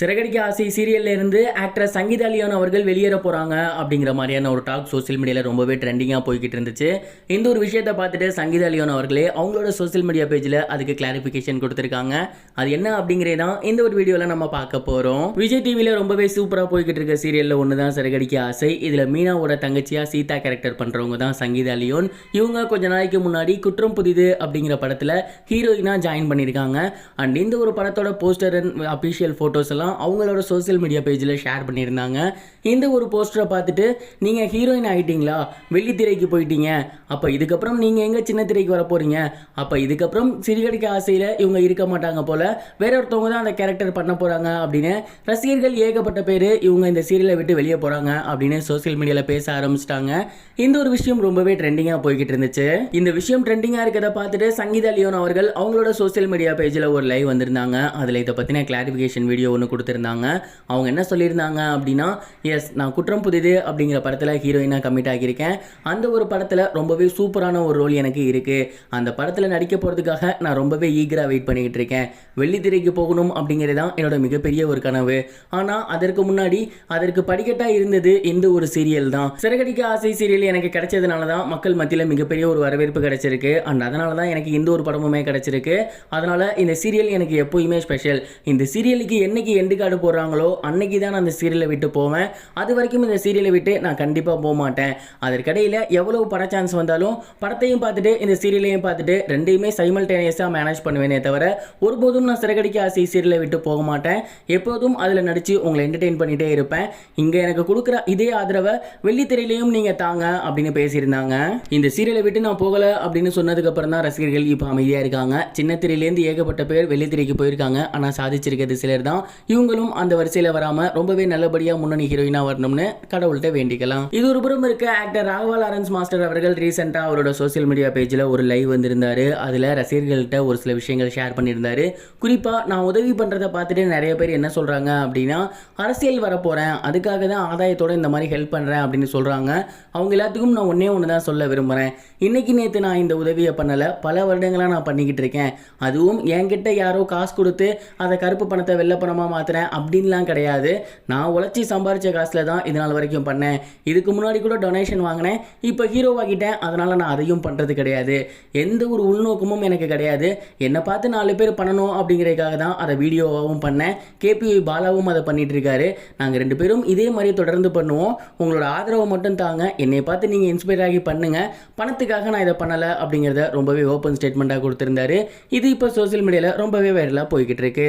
சிறகடிக்க ஆசை சீரியல்ல இருந்து ஆக்ட்ரஸ் சங்கீதா லியோன் அவர்கள் வெளியேற போறாங்க அப்படிங்கிற மாதிரியான ஒரு டாக் சோஷியல் மீடியாவில் ரொம்பவே ட்ரெண்டிங்காக போய்கிட்டு இருந்துச்சு. இந்த ஒரு விஷயத்தை பார்த்துட்டு சங்கீதா லியோன் அவர்களே அவங்களோட சோஷியல் மீடியா பேஜில் அதுக்கு கிளாரிஃபிகேஷன் கொடுத்துருக்காங்க. அது என்ன அப்படிங்கிறே தான் இந்த ஒரு வீடியோவில் நம்ம பார்க்க போகிறோம் விஜய் டிவியில் ரொம்பவே சூப்பராக போய்கிட்டு இருக்க சீரியலில் ஒன்று தான் சிறகடிக்க ஆசை. இதில் மீனாவோட தங்கச்சியாக சீதா கேரக்டர் பண்ணுறவங்க தான் சங்கீதா லியோன். இவங்க கொஞ்ச நாளைக்கு முன்னாடி குற்றம் புதிது அப்படிங்கிற படத்தில் ஹீரோயினாக ஜாயின் பண்ணியிருக்காங்க. அண்ட் இந்த ஒரு படத்தோட போஸ்டர் அண்ட் அஃபிஷியல் ஃபோட்டோஸ் எல்லாம் அவங்களோட சோஷியல் மீடியா பேஜில் ஷேர் பண்ணியிருந்தாங்க. இந்த ஒரு போஸ்டரை பார்த்துட்டு நீங்கள் ஹீரோயின் ஆகிட்டீங்களா வெள்ளித்திரைக்கு போயிட்டீங்க. அப்போ இதுக்கப்புறம் நீங்கள் எங்கே சின்ன திரைக்கு வர போகிறீங்க அப்போ இதுக்கப்புறம் சிறுகடிக்க ஆசையில் இவங்க இருக்க மாட்டாங்க போல். வேற ஒருத்தவங்க தான் அந்த கேரக்டர் பண்ண போகிறாங்க அப்படின்னு ரசிகர்கள் ஏகப்பட்ட பேர் இவங்க இந்த சீரியலை விட்டு வெளியே போகிறாங்க அப்படின்னு சோஷியல் மீடியாவில் பேச ஆரம்பிச்சிட்டாங்க. இந்த ஒரு விஷயம் ரொம்பவே ட்ரெண்டிங்காக போய்கிட்டு இருந்துச்சு. இந்த விஷயம் ட்ரெண்டிங்காக இருக்கிறத பார்த்துட்டு சங்கீதா லியோன் அவர்கள் அவங்களோட சோஷியல் மீடியா பேஜில் ஒரு லைவ் வந்திருந்தாங்க. அதில் இதை பற்றின கிளாரிஃபிகேஷன் வீடியோ ஒன்று கொடுத்துருந்தாங்க. அவங்க என்ன சொல்லியிருந்தாங்க அப்படின்னா எஸ் நான் குற்றம் புதிது அப்படிங்கிற படத்தில் ஹீரோயினாக கமிட் ஆகியிருக்கேன். அந்த ஒரு படத்தில் ரொம்பவே சூப்பரான ஒரு ரோல் எனக்கு இருக்குது அந்த படத்தில் நடிக்க போகிறதுக்காக நான் ரொம்பவே ஈகராக வெயிட் பண்ணிக்கிட்டு இருக்கேன். வெள்ளித்திரைக்கு போகணும் அப்படிங்கிறது தான் என்னோட மிகப்பெரிய ஒரு கனவு. ஆனால் அதற்கு முன்னாடி அதற்கு படிக்கட்டாக இருந்தது இந்த ஒரு சீரியல் தான். சிறகடிக்க ஆசை சீரியல் எனக்கு கிடைச்சதுனால தான் மக்கள் மத்தியில் மிகப்பெரிய ஒரு வரவேற்பு கிடைச்சிருக்கு. அண்ட் அதனால தான் எனக்கு இந்த ஒரு படமுமே கிடைச்சிருக்கு. அதனால் இந்த சீரியல் எனக்கு எப்போயுமே ஸ்பெஷல் இந்த சீரியலுக்கு என்னைக்கு எண்டு கார்டு போடுறாங்களோ அன்னைக்கு தான் நான் அந்த சீரியலை விட்டு போவேன். அது வரைக்கும் இந்த சீரியலை விட்டு நான் கண்டிப்பாக போக மாட்டேன் அதற்கிடையில் எவ்வளவு பட சான்ஸ் வந்தாலும் படத்தையும் பார்த்துட்டு இந்த சீரியலையும் பார்த்துட்டு ரெண்டையுமே சைமல்டேனியஸாக மேனேஜ் பண்ணுவேனே தவிர ஒருபோதும் நான் சிறகடிக்க ஆசை சீரியலை விட்டு போக மாட்டேன். எப்போதும் அதில் நடித்து உங்களை என்டர்டெயின் பண்ணிகிட்டே இருப்பேன். இங்கே எனக்கு கொடுக்குற இதே ஆதரவை வெள்ளித்திரையிலையும் நீங்கள் தாங்க அப்படின்னு பேசியிருந்தாங்க. இந்த சீரியலை விட்டு நான் போகலை அப்படின்னு சொன்னதுக்கப்புறம் தான் ரசிகர்கள் இப்போ அமைதியாக இருக்காங்க. சின்ன திரையிலேருந்து ஏகப்பட்ட பேர் வெள்ளித்திரைக்கு போயிருக்காங்க. ஆனால் சாதிச்சிருக்கிறது சிலர் தான். இவங்களும் அந்த வரிசையில் வராமல் ரொம்பவே நல்லபடியாக முன்னணி ஹீரோயினாக வரணும்னு கடவுள்கிட்ட வேண்டிக்கலாம். இது ஒரு புறம் இருக்க ஆக்டர் ராகவா லாரன்ஸ் மாஸ்டர் அவர்கள் ரீசெண்டாக அவரோட சோஷியல் மீடியா பேஜில் ஒரு லைவ் வந்திருந்தாரு. அதில் ரசிகர்கள்ட்ட ஒரு சில விஷயங்கள் ஷேர் பண்ணியிருந்தாரு. குறிப்பாக நான் உதவி பண்ணுறதை பார்த்துட்டு நிறைய பேர் என்ன சொல்கிறாங்க அப்படின்னா அரசியல் வரப்போகிறேன் அதுக்காக தான் ஆதாயத்தோட இந்த மாதிரி ஹெல்ப் பண்ணுறேன் அப்படின்னு சொல்கிறாங்க அவங்க எல்லாத்துக்கும் நான் ஒன்றே ஒன்று தான் சொல்ல விரும்புகிறேன் இன்னைக்கு நேற்று நான் இந்த உதவியை பண்ணலை. பல வருடங்களாக நான் பண்ணிக்கிட்டு இருக்கேன். அதுவும் என்கிட்ட யாரோ காசு கொடுத்து அதை கருப்பு பணத்தை வெள்ளை பணமாக மாற்றுறேன் அப்படின்லாம் கிடையாது. நான் உழைச்சி சம்பாரித்த காசில் தான் இது நாள் வரைக்கும் பண்ணேன். இதுக்கு முன்னாடி கூட டொனேஷன் வாங்கினேன். இப்போ ஹீரோவாகிட்டேன் அதனால் நான் அதையும் பண்ணுறது கிடையாது. எந்த ஒரு உள்நோக்கமும் எனக்கு கிடையாது. என்னை பார்த்து நாலு பேர் பண்ணணும் அப்படிங்கிறதுக்காக தான் அதை வீடியோவாகவும் பண்ணேன். கேபிஐ பாலாவும் அதை பண்ணிட்டு இருக்காரு. நாங்கள் ரெண்டு பேரும் இதே மாதிரி தொடர்ந்து பண்ணுவோம். உங்களோட ஆதரவை மட்டும் தாங்க. என்னை பார்த்து நீங்கள் இன்ஸ்பயர் ஆகி பண்ணுங்க. பணத்துக்காக நான் இதை பண்ணலை அப்படிங்கிறத ரொம்பவே ஓப்பன் ஸ்டேட்மெண்ட்டாக கொடுத்துருந்தாரு. இது இப்போ சோஷியல் மீடியாவில் ரொம்பவே வைரலாக போய்கிட்டு இருக்கு.